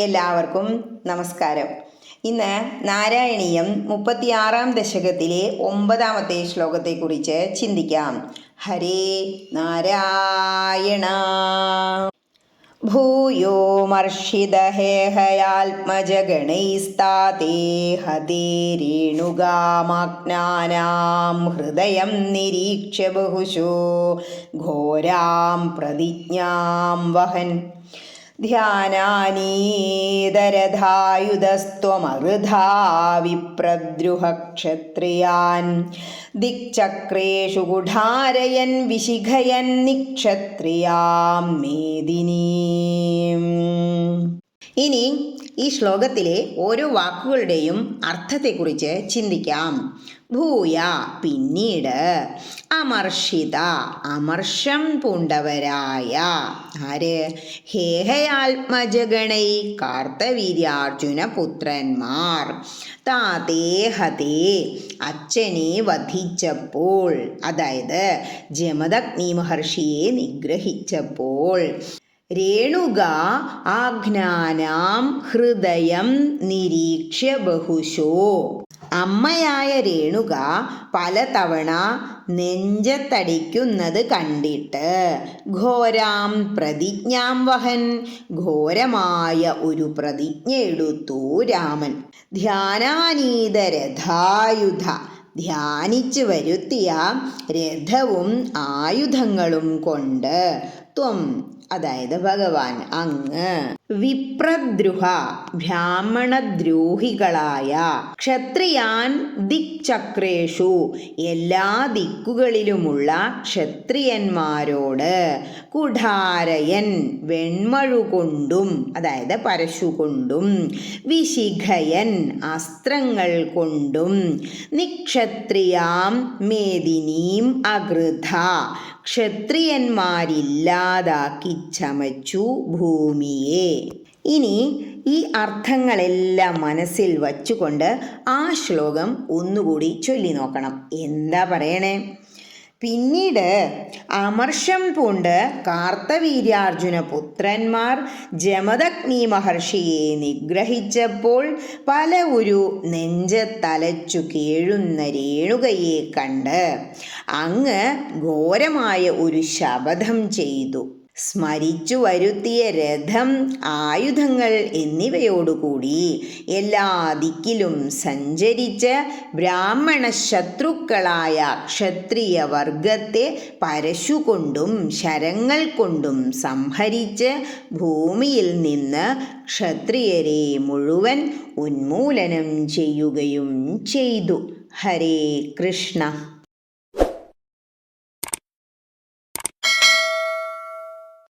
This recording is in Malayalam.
എല്ലാവർക്കും നമസ്കാരം. ഇന്ന് നാരായണീയം മുപ്പത്തിയാറാം ദശകത്തിലെ ഒമ്പതാമത്തെ ശ്ലോകത്തെക്കുറിച്ച് ചിന്തിക്കാം. ഹരേ നാരായണ. ഭൂയോ രേണുകാമാജ്ഞാനാം ഹൃദയം നിരീക്ഷ്യ ബഹുശോ ഘോരാം പ്രതിജ്ഞാം വഹൻ. ധ്യാനാനീതരധായുധസ്ത്വമൃധാ വിപ്രദ്രുഹക്ഷത്രിയാൻ ദിക്ചക്രേഷു ഗുഢാരയൻ വിശിഖയൻ നിക്ഷത്രിയാം മേദിനീം. ഇനി ഈ ശ്ലോകത്തിലെ ഓരോ വാക്കുകളുടെയും അർത്ഥത്തെക്കുറിച്ച് ചിന്തിക്കാം. ഭൂയ പിന്നീട്. അമർഷിത അമർഷം പൂണ്ടവരായ. ആര്? ഹേഹയാത്മജഗണൈ കാർത്തവീര്യാർജുന പുത്രന്മാർ താതേഹതേ അച്ഛനെ വധിച്ചപ്പോൾ. അതായത് ജമദഗ്നി മഹർഷിയെ നിഗ്രഹിച്ചപ്പോൾ. രേണുക ആജ്ഞാനാം ഹൃദയം നിരീക്ഷ്യ ബഹുശോ. അമ്മയായ രേണുക പലതവണ നെഞ്ചത്തടിക്കുന്നത് കണ്ടിട്ട് ഘോരാം പ്രതിജ്ഞാം വഹൻ. ഘോരമായ ഒരു പ്രതിജ്ഞ എടുത്തു രാമൻ. ധ്യാനാനീത രഥായുധ ധ്യാനിച്ചു വരുത്തിയ രഥവും ആയുധങ്ങളും കൊണ്ട് ത്വം അതായത് ഭഗവാൻ അങ്ങ്. വിപ്രദ്രുഹ ബ്രാഹ്മണദ്രോഹികളായ ക്ഷത്രിയാൻ ദിക്ചക്രേഷു എല്ലാ ദിക്കുകളിലുമുള്ള ക്ഷത്രിയന്മാരോട് കുഠാരയൻ വെൺമഴുകൊണ്ടും അതായത് പരശു കൊണ്ടും വിശിഖയൻ അസ്ത്രങ്ങൾ കൊണ്ടും നിക്ഷത്രിയാം മേദിനീം അകൃത ക്ഷത്രിയന്മാരില്ലാതാക്കി ചമച്ചു ഭൂമിയെ. ഇനി ഈ അർത്ഥങ്ങളെല്ലാം മനസ്സിൽ വച്ചുകൊണ്ട് ആ ശ്ലോകം ഒന്നുകൂടി ചൊല്ലി നോക്കണം. എന്താ പറയണേ? പിന്നീട് അമർഷം പൂണ്ട് കാർത്തവീര്യാർജുന പുത്രന്മാർ ജമദഗ്നി മഹർഷിയെ നിഗ്രഹിച്ചപ്പോൾ പല ഒരു നെഞ്ചത്തലച്ചു കീഴുന്ന രേണുകയെ കണ്ട് അങ്ങ് ഘോരമായ ഒരു ശപഥം ചെയ്തു. സ്മരിച്ചു വരുത്തിയ രഥം ആയുധങ്ങൾ എന്നിവയോടുകൂടി എല്ലാ ദിക്കിലും സഞ്ചരിച്ച് ബ്രാഹ്മണ ശത്രുക്കളായ ക്ഷത്രിയ വർഗത്തെ പരശുകൊണ്ടും ശരങ്ങൾ കൊണ്ടും സംഹരിച്ച് ഭൂമിയിൽ നിന്ന് ക്ഷത്രിയരെ മുഴുവൻ ഉന്മൂലനം ചെയ്യുകയും ചെയ്തു. ഹരേ കൃഷ്ണ.